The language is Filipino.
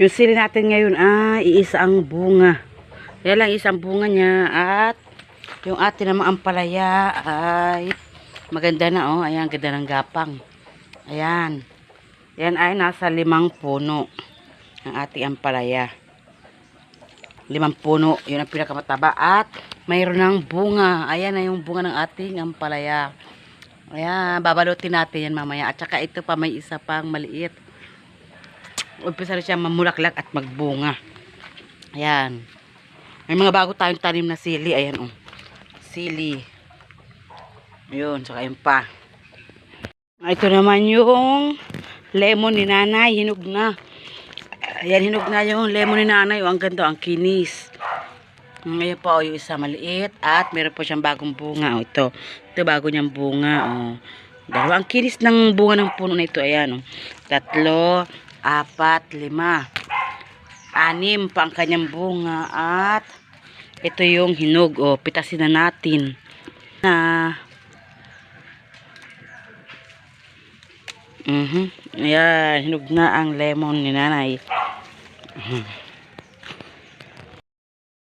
Yung sili natin ngayon ay iisa ang bunga. Yan lang isang bunga niya at yung atin namang ampalaya ay maganda na oh. Ayan, ganda ng gapang. Ayan. Yan ay nasa limang puno ang ating ampalaya. Limang puno, yun ang pinakamataba at mayroon ng bunga. Ayan na yung bunga ng ating ampalaya. Ayan, babalutin natin yan mamaya. At saka ito pa may isa pang maliit. Umpisa na siya mamulaklak at magbunga. Ayan. May mga bago tayong tanim na sili. Ayan oh. Sili. Ayun, saka yun pa. Ito naman yung lemon ni nanay. Hinog na. Ayan, hinog na yung lemon ni nanay. Oh, ang ganda, ang kinis. Ngayon po, oh, yung isa maliit. At meron po siyang bagong bunga. Oh, ito. Ito, bago niyang bunga. Oh. Dalawa. Ang kinis ng bunga ng puno na ito. Ayan. Oh. Tatlo, apat, lima. Anim pa ang kanyang bunga. At ito yung hinog. Oh, pitasin na natin. Na... Mhm. Ayan, hinog na ang lemon ni nanay. Mhm.